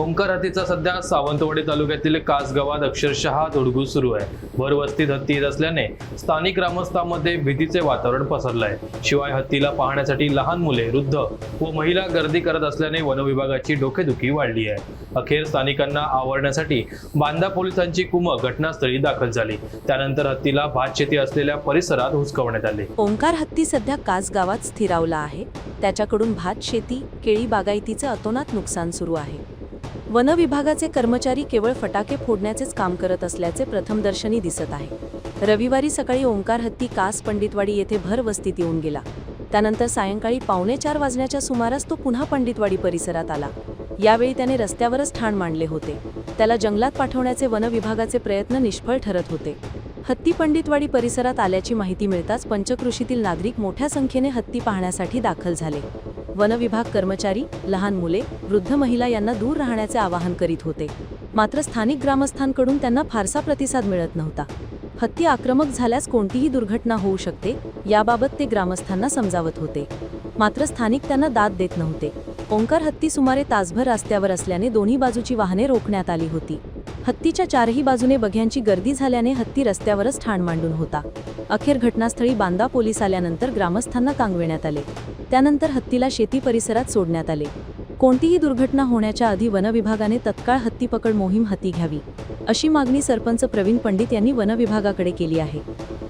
ओंकार हत्तीचा सध्या सावंतवाडी तालुक्यातील कासगावात अक्षरशः धुडगूस सुरू आहे. भर वस्तीत हत्ती येत असल्याने स्थानिक ग्रामस्थांमध्ये भीतीचे वातावरण पसरलं आहे शिवाय हत्तीला पाहण्यासाठी लहान मुले वृद्ध व महिला गर्दी करत असल्याने वनविभागाची डोकेदुखी वाढली आहे. अखेर स्थानिकांना आवरण्यासाठी बांदा पोलिसांची कुमक घटनास्थळी दाखल झाली. त्यानंतर हत्तीला भातशेती असलेल्या परिसरात हुसकवण्यात आले. ओंकार हत्ती सध्या कासगावात स्थिरावला आहे. त्याच्याकडून भात शेती केळी बागायतीचं अतोनात नुकसान सुरू आहे. वन विभागाचे कर्मचारी केवळ फटाके फोडण्याचेच काम करत असल्याचे प्रथमदर्शनी दिसत आहे. रविवारी सकाळी ओंकार हत्ती कास पंडितवाडी येथे भर वस्तीत येऊन गेला. त्यानंतर सायंकाळी पावणे चार वाजण्याच्या सुमारास तो पुन्हा पंडितवाडी परिसरात आला. यावेळी त्याने रस्त्यावरच ठाण मांडले होते. त्याला जंगलात पाठवण्याचे वन विभागाचे प्रयत्न निष्फळ ठरत होते. हत्ती पंडितवाडी परिसरात आल्याची माहिती मिळताच पंचकृषीतील नागरिक मोठ्या संख्येने हत्ती पाहण्यासाठी दाखल झाले. वनविभाग कर्मचारी लहान मुले वृद्ध महिला यांना दूर राहण्याचे आवाहन करीत होते. मात्र स्थानिक ग्रामस्थांकडून त्यांना फारसा प्रतिसाद मिळत नव्हता. हत्ती आक्रमक झाल्यास कोणतीही दुर्घटना होऊ शकते याबाबत ते ग्रामस्थांना समजावत होते. मात्र स्थानिक त्यांना दाद देत नव्हते. ओंकार हत्ती सुमारे तासभर रस्त्यावर असल्याने दोन्ही बाजूची वाहने रोखण्यात आली होती. हत्तीच्या चारही बाजूने बघ्यांची गर्दी झाल्याने हत्ती रस्त्यावरच ठाण मांडून होता. अखेर घटनास्थळी बांदा पोलीस आल्यानंतर ग्रामस्थांना कांगविण्यात आले. त्यानंतर हत्तीला शेती परिसरात सोडण्यात आले. कोणतीही दुर्घटना होण्याच्या आधी वनविभागाने तत्काळ हत्ती पकड मोहीम हाती घ्यावी अशी मागणी सरपंच प्रवीण पंडित यांनी वनविभागाकडे केली आहे.